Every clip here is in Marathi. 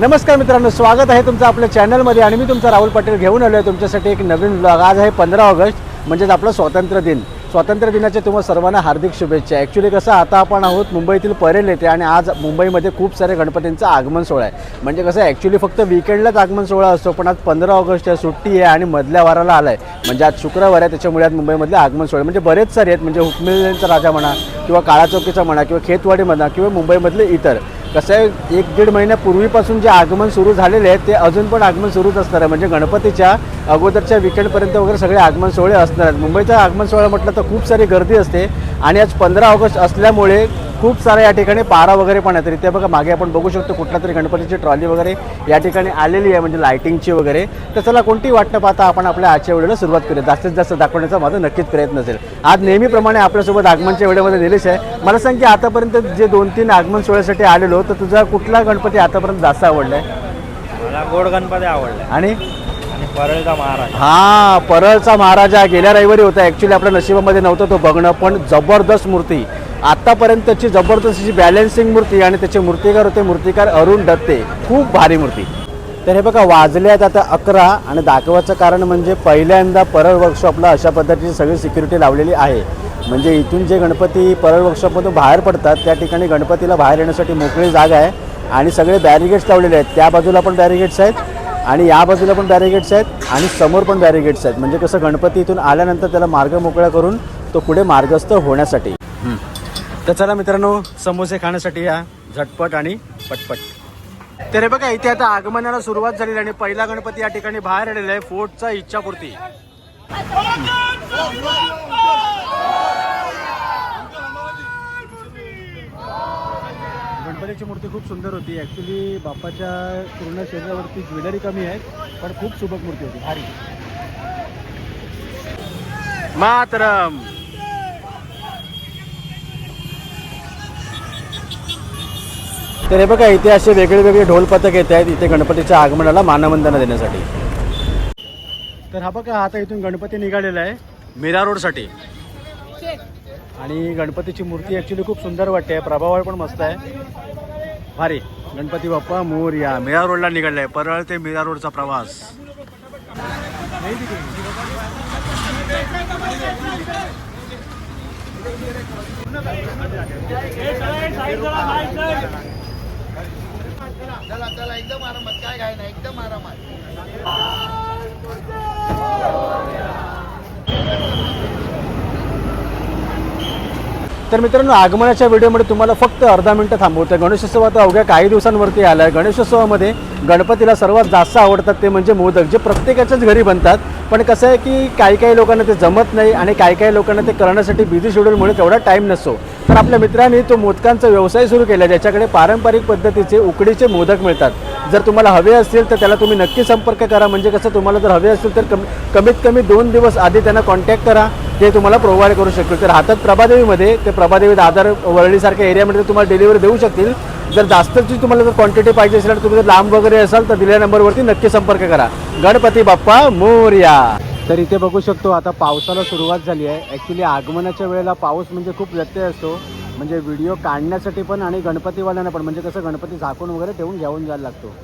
नमस्कार मित्रांनो स्वागत आहे तुमचं आपल्या चॅनलमध्ये आणि मी तुमचा राहुल पटेल घेऊन आलो आहे तुमच्यासाठी एक नवीन ब्लॉग आज आहे पंधरा ऑगस्ट म्हणजेच आपलं स्वातंत्र्य दिन. स्वातंत्र्य दिनाच्या तुम्हा सर्वांना हार्दिक शुभेच्छा. ॲक्च्युली कसं आता आपण आहोत मुंबईतील परेल येथे आणि आज मुंबईमध्ये खूप सारे गणपतींचं आगमन सोहळा आहे. म्हणजे कसं ॲक्च्युली फक्त विकेंडलाच आगमन सोहळा असतो पण आज पंधरा ऑगस्ट आहे सुट्टी आहे आणि मधल्या वाराला आला आहे म्हणजे आज शुक्रवार आहे त्याच्यामुळे आज मुंबईमधले आगमन सोहळे. म्हणजे बरेच सारे आहेत म्हणजे हुकमिलचा राजा म्हणा किंवा काळा चौकीचा म्हणा किंवा खेतवाडी म्हणा किंवा मुंबईमधले इतर. कसं आहे एक दीड महिन्यापूर्वीपासून जे आगमन सुरू झालेले आहेत ते अजून पण आगमन सुरूच असणार आहे. म्हणजे गणपतीच्या अगोदरच्या विकेंडपर्यंत वगैरे सगळे आगमन सोहळे असणार आहेत. मुंबईचा आगमन सोहळा म्हटलं तर खूप सारी गर्दी असते. आणि आज पंधरा ऑगस्ट असल्यामुळे खूप साऱ्या या ठिकाणी पारा वगैरे पण आहेत. तर इथे बघा मागे आपण बघू शकतो कुठला तरी गणपतीची ट्रॉली वगैरे या ठिकाणी आलेली आहे म्हणजे लायटिंगची वगैरे. तर चला कोणती वाट न पाहता आपण आपल्या आजच्या व्हिडिओला सुरुवात करूया. जास्तीत जास्त दाखवण्याचा माझा नक्कीच प्रयत्न असेल. आज नेहमीप्रमाणे आपल्यासोबत आगमनच्या व्हिडिओमध्ये निलेश आहे. मला सांग की आतापर्यंत जे दोन तीन आगमन सोहळ्यासाठी आलेलो तर तुझा कुठला गणपती आतापर्यंत जास्त आवडला आहे मला गोड गणपती आवडला आणि? परळचा महाराज. हा परळचा महाराजा गेल्या रविवारी होता. ॲक्च्युली आपल्या नशिबामध्ये नव्हतं तो बघणं पण जबरदस्त मूर्ती. आत्तापर्यंतची जबरदस्त अशी बॅलेन्सिंग मूर्ती आणि त्याचे मूर्तिकार होते मूर्तिकार अरुण दत्ते. खूप भारी मूर्ती. तर हे बघा वाजल्यात आता अकरा आणि दाखवायचं कारण म्हणजे पहिल्यांदा परळ वर्कशॉपला अशा पद्धतीची सगळी सिक्युरिटी लावलेली आहे. म्हणजे इथून जे गणपती परळ वर्कशॉपमधून बाहेर पडतात त्या ठिकाणी गणपतीला बाहेर येण्यासाठी मोकळी जागा आहे आणि सगळे बॅरिगेट्स लावलेले आहेत. त्या बाजूला पण बॅरिगेट्स आहेत. आणि या बाजूला पण बॅरिगेट्स आहेत आणि समोर पण बॅरिगेट्स आहेत. म्हणजे कसं गणपती इथून आल्यानंतर त्याला मार्ग मोकळा करून तो पुढे मार्गस्थ होण्यासाठी. तर चला मित्रांनो समोसे खाण्यासाठी या. झटपट आणि पटपट. तर हे बघा इथे आता आगमनाला सुरुवात झालेली आणि पहिला गणपती या ठिकाणी बाहेर आलेला आहे फोर्टचा इच्छापूर्ती. गणपतीची मूर्ती खूप सुंदर होती. ॲक्च्युली बाप्पाच्या पूर्ण शरीरावरती ज्वेलरी कमी आहे पण खूप सुबक मूर्ती होती. भारी. मातरम. तर हे बघा इथे असे वेगळे वेगळे ढोल पथक येत आहेत. इथे गणपतीच्या आगमनाला मानवंदना देण्यासाठी. तर हा बघा आता इथून गणपती निघालेला आहे. मीरा रोडसाठी. आणि गणपतीची मूर्ती ॲक्च्युली खूप सुंदर वाटते. प्रभावळ पण मस्त आहे. भारी. गणपती बाप्पा मोरया मीरा रोडला आहे परळ ते मीरा रोडचा प्रवास. चला चला एकदम आरामात. काय काय नाही एकदम आरामात. तर मित्रांनो आगमनाच्या व्हिडिओमध्ये तुम्हाला फक्त अर्धा मिनटं थांबवतं गणेशोत्सव आता अवघ्या काही दिवसांवरती आला आहे गणेशोत्सवामध्ये गणपतीला सर्वात जास्त आवडतात ते म्हणजे मोदक जे प्रत्येकाच्याच घरी बनतात. पण कसं आहे की काही काही लोकांना ते जमत नाही आणि काही काही लोकांना ते करण्यासाठी बिझी शेड्यूलमुळे तेवढा टाईम नसतो. तर आपल्या मित्रांनी तो मोदकांचा व्यवसाय सुरू केला ज्याच्याकडे पारंपरिक पद्धतीचे उकडीचे मोदक मिळतात. जर तुम्हाला हवे असतील तर त्याला तुम्ही नक्की संपर्क करा. म्हणजे कसं तुम्हाला जर हवे असतील तर कमी कमीत कमी दोन दिवस आधी त्यांना कॉन्टॅक्ट करा. ते तुम्हाला प्रोव्हाइड करू शकतील. तर हातात प्रभादेवीमध्ये ते प्रभादेवी दादर वरळीसारख्या एरियामध्ये तुम्हाला डिलिव्हरी देऊ शकतील. जर जास्तची तुम्हाला जर क्वांटिटी पाहिजे असेल तर तुम्ही जर लांब वगैरे असाल तर दिलेल्या नंबरवरती नक्की संपर्क करा. गणपती बाप्पा मोर्या. तर इथे बघू शकतो आता पावसाला सुरुवात झाली आहे. ॲक्च्युली आगमनाच्या वेळेला पाऊस म्हणजे खूप व्यत्यय असतो. म्हणजे व्हिडिओ काढण्यासाठी पण आणि गणपतीवाल्यांना पण. म्हणजे कसं गणपती झाकून वगैरे ठेवून घेऊन जायला लागतो.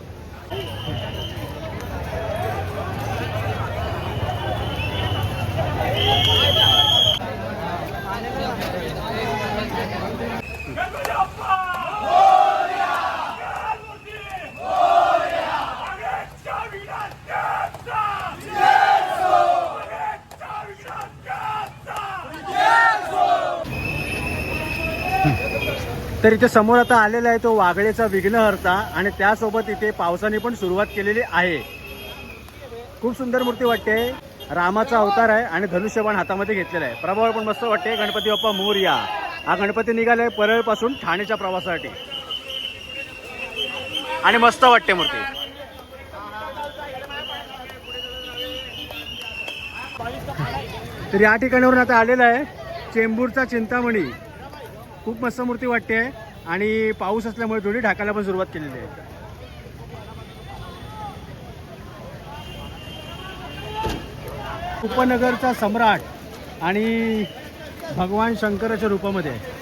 तर इथे समोर आता आलेला आहे तो वाघळेचा विघ्नहर्ता आणि त्यासोबत इथे पावसाने पण सुरुवात केलेली आहे. खूप सुंदर मूर्ती वाटते. रामाचा अवतार आहे आणि धनुष्यबाण हातामध्ये घेतलेला आहे. प्रभाव पण मस्त वाटते. गणपती बाप्पा मोर्या हा गणपती निघालाय परळपासून ठाणेच्या प्रवासासाठी. आणि मस्त वाटते मूर्ती. तर या ठिकाणावरून आता आलेला आहे चेंबूरचा चिंतामणी. खूप मस्त मूर्ती वाटते आणि पाऊस असल्यामुळे थोडी ढाकायला पण सुरुवात केलेली आहे उपनगरचा सम्राट आणि भगवान शंकराच्या रूपामध्ये आहे.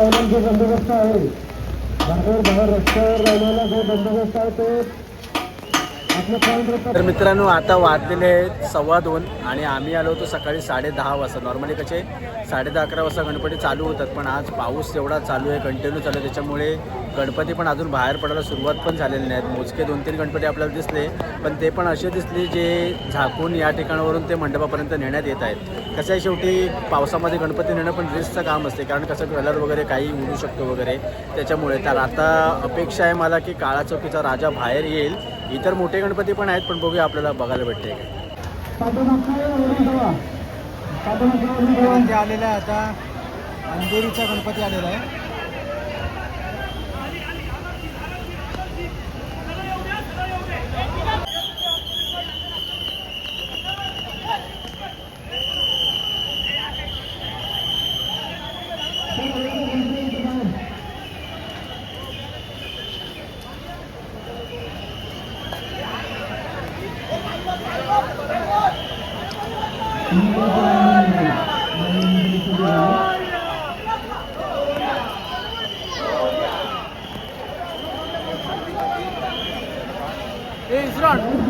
बंदोबस्त आहे. बाहेर बाहेर रस्त्यावर राहिलेला जो बंदोबस्त आहे तो तर मित्रांनो आता वाजलेले आहेत सव्वा दोन आणि आम्ही आलो होतो सकाळी साडे दहा वाजता. नॉर्मली कसे साडे दहा अकरा वाजता गणपती चालू होतात पण आज पाऊस एवढा चालू आहे कंटिन्यू चालू आहे. त्याच्यामुळे गणपती पण अजून बाहेर पडायला सुरुवात पण झालेली नाहीत. मोजके दोन तीन गणपती आपल्याला दिसले पण ते पण असे दिसले जे झाकून या ठिकाणावरून ते मंडपापर्यंत नेण्यात येत आहेत. कसं आहे शेवटी पावसामध्ये गणपती नेणं पण रिस्कचं काम असते कारण कसं कलर वगैरे काही उडू शकतो वगैरे. त्याच्यामुळे तर आता अपेक्षा आहे मला की काळा चौकीचा राजा बाहेर येईल. इतर मोठे गणपती पण आहेत पण बघूया आपल्याला बघायला भेटते पाठीमागचे आलेला आहे आता अंधेरीचा गणपती आलेला आहे. Hey, Israel!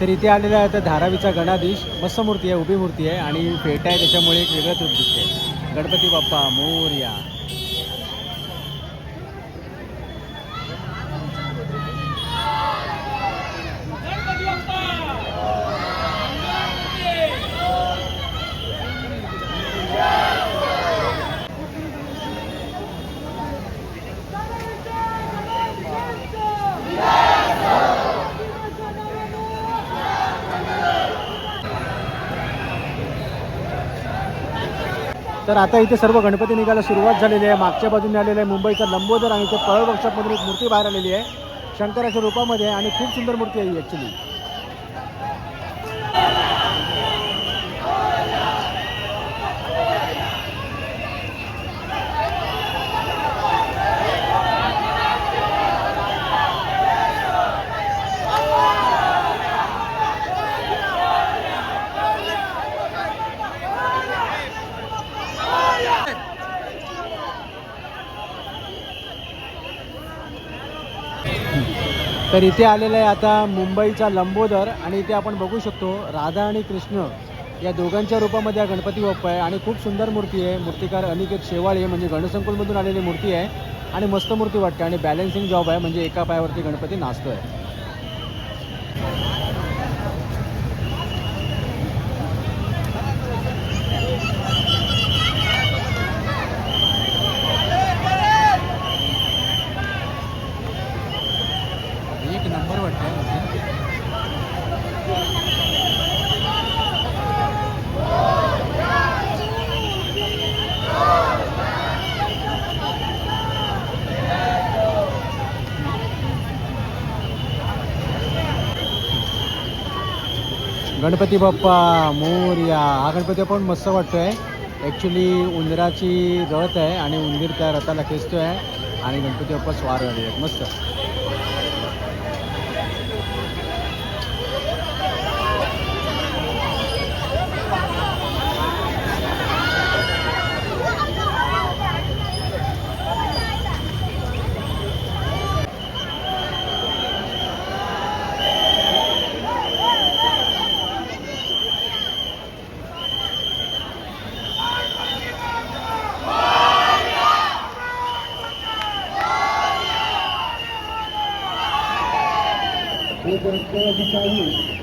तर इथे आलेला आहे तर धारावीचा गणाधीश मस्त मूर्ती आहे उभी मूर्ती आहे आणि फेटा आहे त्याच्यामुळे एक वेगळंच रूप दिसते गणपती बाप्पा मोर्या. तर आता इथे सर्व गणपती निघायला सुरुवात झालेली आहे. मागच्या बाजूने आलेलं आहे मुंबईचा लंबोदर आणि इथे पळ एक मूर्ती बाहेर आलेली आहे. शंकराच्या रूपामध्ये आणि खूप सुंदर मूर्ती आहे ॲक्च्युली तर इथे आलेलं आहे आता मुंबईचा लंबोदर आणि इथे आपण बघू शकतो राधा आणि कृष्ण या दोघांच्या रूपामध्ये हा गणपती बाप्पा आहे. आणि खूप सुंदर मूर्ती आहे. मूर्तिकार अनिकेत शेवाळे म्हणजे गणसंकुलमधून आलेली मूर्ती आहे. आणि मस्त मूर्ती वाटते. आणि बॅलन्सिंग जॉब आहे. म्हणजे एका पायावरती गणपती नाचतो आहे गणपती बाप्पा मोरया हा गणपती पण मस्त वाटतोय. ॲक्च्युली उंदराची रथ आहे आणि उंदीर त्या रथाला खेचतोय आणि गणपती बाप्पा स्वार झालेले आहेत मस्त.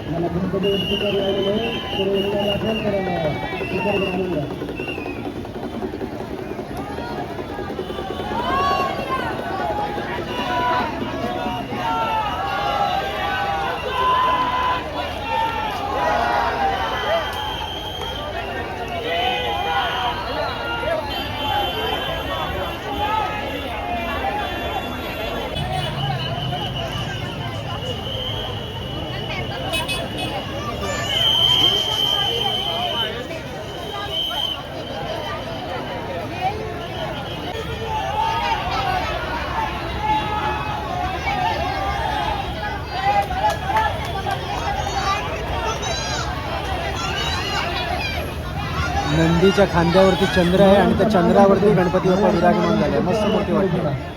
మన గుంపటి ఉద్యోగాలు కూడా ఇక్కడ नंदीच्या खांद्यावरती चंद्र आहे आणि त्या चंद्रावरती गणपती बाप्पा विराजमान झाले. मस्त मोठी वाटते.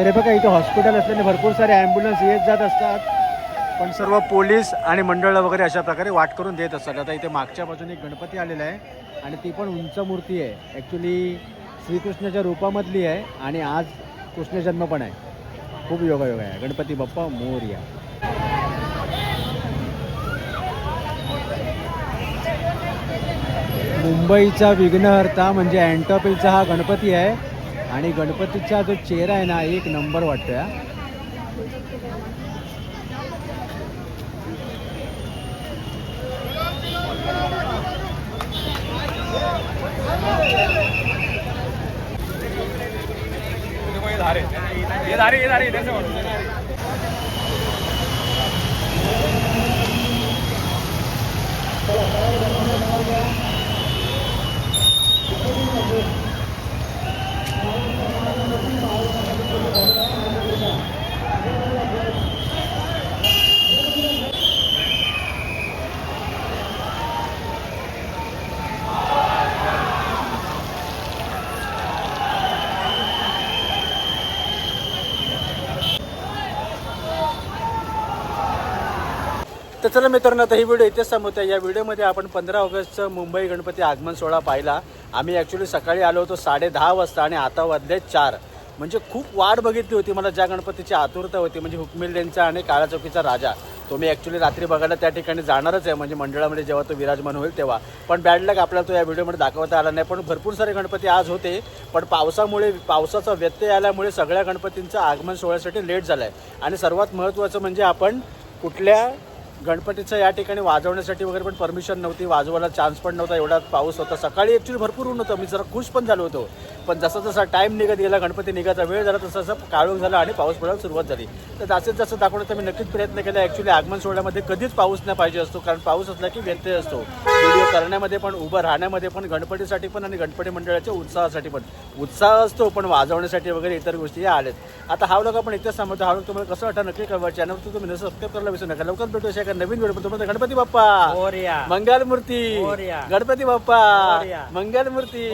तर हे बघा इथे हॉस्पिटल असल्याने भरपूर सारे ॲम्ब्युलन्स येत जात असतात. पण सर्व पोलीस आणि मंडळ वगैरे अशा प्रकारे वाट करून देत असतात. आता इथे मागच्या बाजूने एक गणपती आलेला आहे आणि ती पण उंच मूर्ती आहे. ॲक्च्युली श्रीकृष्णाच्या रूपामधली आहे आणि आज कृष्ण जन्म पण आहे. खूप योगायोग आहे. गणपती बाप्पा मोर्या. मुंबईचा विघ्नहर्ता म्हणजे अँटॉपिलचा हा गणपती आहे. आणि गणपतीचा जो चेहरा आहे ना एक नंबर वाटतोय हा. तर चला मित्रांनो आता ही व्हिडिओ इथेच संपवते या व्हिडिओमध्ये आपण पंधरा ऑगस्टचं मुंबई गणपती आगमन सोहळा पाहिला. आम्ही ॲक्च्युली सकाळी आलो होतो साडे दहा वाजता आणि आता वाजले चार. म्हणजे खूप वाट बघितली होती मला ज्या गणपतीची आतुरता होती. म्हणजे हुकमिल्यांचा आणि काळा चौकीचा राजा तो मी ॲक्च्युली रात्री बघायला त्या ठिकाणी जाणारच आहे. म्हणजे मंडळामध्ये जेव्हा तो विराजमान होईल तेव्हा. पण बॅड लक आपल्याला तो या व्हिडिओमध्ये दाखवता आला नाही. पण भरपूर सारे गणपती आज होते. पण पावसामुळे पावसाचा व्यत्यय आल्यामुळे सगळ्या गणपतींचं आगमन सोहळ्यासाठी लेट झालं आहे आणि सर्वात महत्त्वाचं म्हणजे आपण कुठल्या गणपतीचं या ठिकाणी वाजवण्यासाठी वगैरे पण परमिशन नव्हती वाजवायला चान्स पण नव्हता एवढा पाऊस होता. सकाळी ॲक्च्युली भरपूर ऊन होतं मी जरा खुश पण झालो होतो. पण जसा जसा टाईम निघत गेला गणपती निघायचा वेळ झाला तसं तसा काळोख झाला आणि पाऊस पडायला सुरुवात झाली. तर जास्तीत जास्त दाखवण्याचा मी नक्कीच प्रयत्न केला. ॲक्च्युली आगमन सोहळ्यामध्ये कधीच पाऊस नाही पाहिजे असतो कारण पाऊस असला की व्यत्यय असतो. व्हिडिओ करण्यामध्ये पण उभं राहण्यामध्ये पण गणपतीसाठी पण आणि गणपती मंडळाच्या उत्साहासाठी पण. उत्साह असतो पण वाजवण्यासाठी वगैरे इतर गोष्टी या आल्यात. आता हा लोक आपण इथेच सांगतो हा लोक तुम्हाला कसं वाटतं नक्की कळवा. चॅनल तुम्ही सबस्क्राईब करायला विसरू नका. लवकर भेटू शकता एका नवीन व्हिडिओ तुम्हाला गणपती बाप्पा मंगल मूर्ती. गणपती बाप्पा. मंगल मूर्ती.